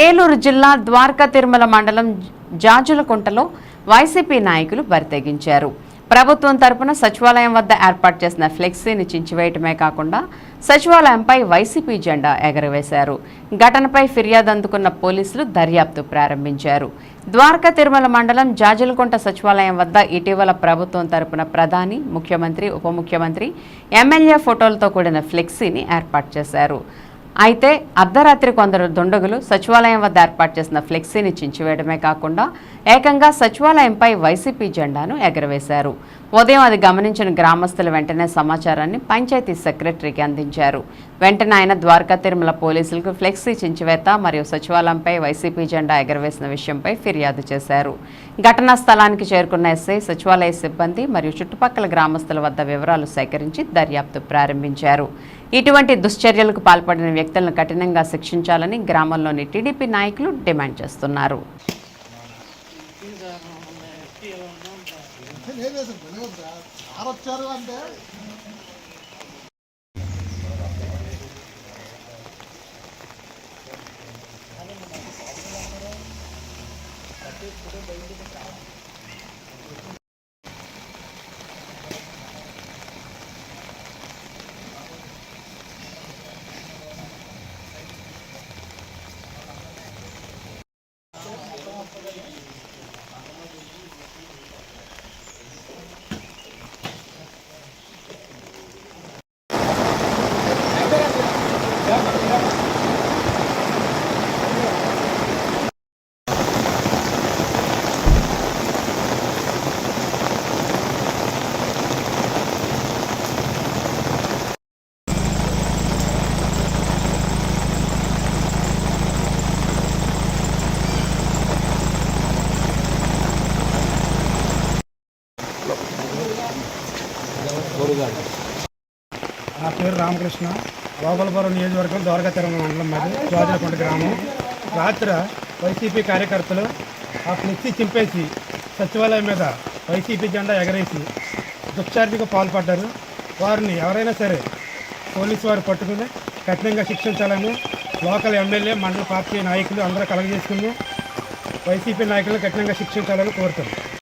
ఏలూరు జిల్లా ద్వారకా తిరుమల మండలం జాజులకుంటలో వైసీపీ నాయకులు బరితెగించారు. ప్రభుత్వం తరపున సచివాలయం వద్ద ఏర్పాటు చేసిన ఫ్లెక్సీని చించివేయటమే కాకుండా సచివాలయంపై వైసీపీ జెండా ఎగరవేశారు. ఘటనపై ఫిర్యాదు అందుకున్న పోలీసులు దర్యాప్తు ప్రారంభించారు. ద్వారకా తిరుమల మండలం జాజులకుంట సచివాలయం వద్ద ఇటీవల ప్రభుత్వం తరపున ప్రధాని ముఖ్యమంత్రి ఉప ముఖ్యమంత్రి ఎమ్మెల్యే ఫోటోలతో కూడిన ఫ్లెక్సీని ఏర్పాటు చేశారు. అయితే అర్ధరాత్రి కొందరు దుండగులు సచివాలయం వద్ద ఏర్పాటు చేసిన ఫ్లెక్సీని చించివేయడమే కాకుండా ఏకంగా సచివాలయంపై వైసీపీ జెండాను ఎగరవేశారు. ఉదయం అది గమనించిన గ్రామస్తులు వెంటనే సమాచారాన్ని పంచాయతీ సెక్రటరీకి అందించారు. వెంటనే ఆయన ద్వారకా తిరుమల పోలీసులకు ఫ్లెక్సీ చించివేత మరియు సచివాలయంపై వైసీపీ జెండా ఎగరవేసిన విషయంపై ఫిర్యాదు చేశారు. ఘటనా స్థలానికి చేరుకున్న ఎస్ఐ సచివాలయ సిబ్బంది మరియు చుట్టుపక్కల గ్రామస్తుల వద్ద వివరాలు సేకరించి దర్యాప్తు ప్రారంభించారు. ఇటువంటి దుశ్చర్యలకు పాల్పడిన వ్యక్తులను కఠినంగా శిక్షించాలని గ్రామంలోని టీడీపీ నాయకులు డిమాండ్ చేస్తున్నారు. వచ్చారు Obrigado. నా పేరు రామకృష్ణ. గోపాలపురం నియోజకవర్గం ద్వారకా తిరుమల మండలం మాది జోజలకొండ గ్రామం. రాత్రి వైసీపీ కార్యకర్తలు ఆ ఫ్లెక్సీ చింపేసి సచివాలయం మీద వైసీపీ జెండా ఎగరేసి దుశ్చార్జికి పాల్పడ్డారు. వారిని ఎవరైనా సరే పోలీసు వారు పట్టుకుని కఠినంగా శిక్షించాలని లోకల్ ఎమ్మెల్యే మండల పార్టీ నాయకులు అందరూ కలగజేసుకుని వైసీపీ నాయకులను కఠినంగా శిక్షించాలని కోరుతున్నాం.